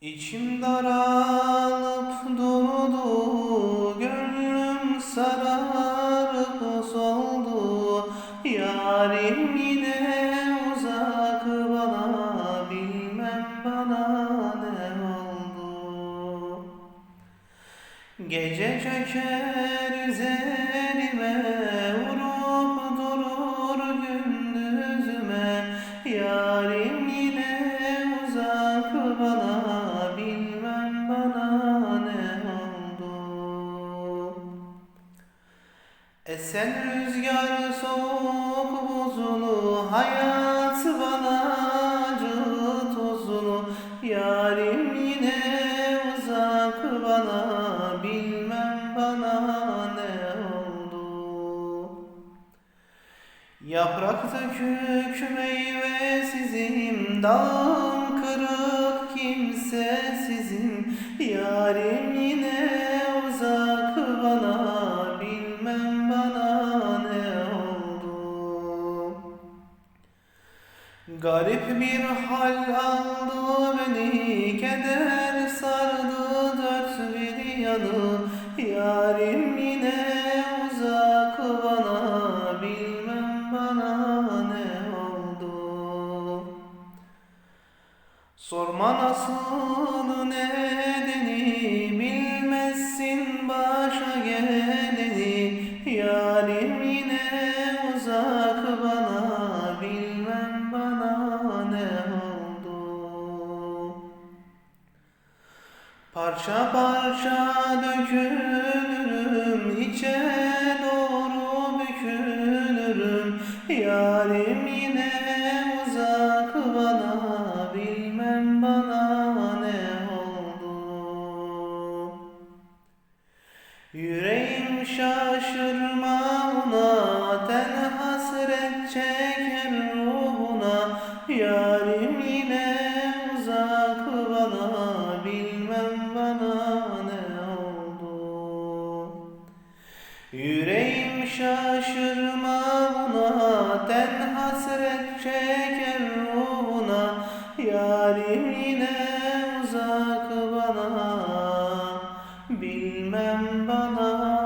İçim daralıp durdu, gönlüm sararıp soldu. Yarim yine uzak bana, bilmem bana ne oldu. Gece çöker üzerime, vurup durur gündüzüme. Yarim yine uzak bana, bilmem bana ne oldu. Esen rüzgar soğuk buzulu, hayat bana acı tozunu. Yarim yine uzak bana, bilmem bana ne oldu. Yaprak dökük meyvesizim, dalım kırık. Yarim yine uzak bana, bilmem bana ne oldu. Garip bir hal aldı beni, keder sardı dört bir yanı. Yarim yine Sorma nasıl nedeni, bilmezsin başa geleni. Yarim yine uzak bana, bilmem bana ne oldu. Parça parça dökülürüm, içe doğru bükülürüm. Yarim ne oldu. Yüreğim şaşırma ona, ten hasret çeker ruhuna. Yarim yine uzak bana, bilmem bana ne oldu. Yüreğim şaşırma ten hasret çeker ruhuna. Zalim uzak bana. Bilmem bana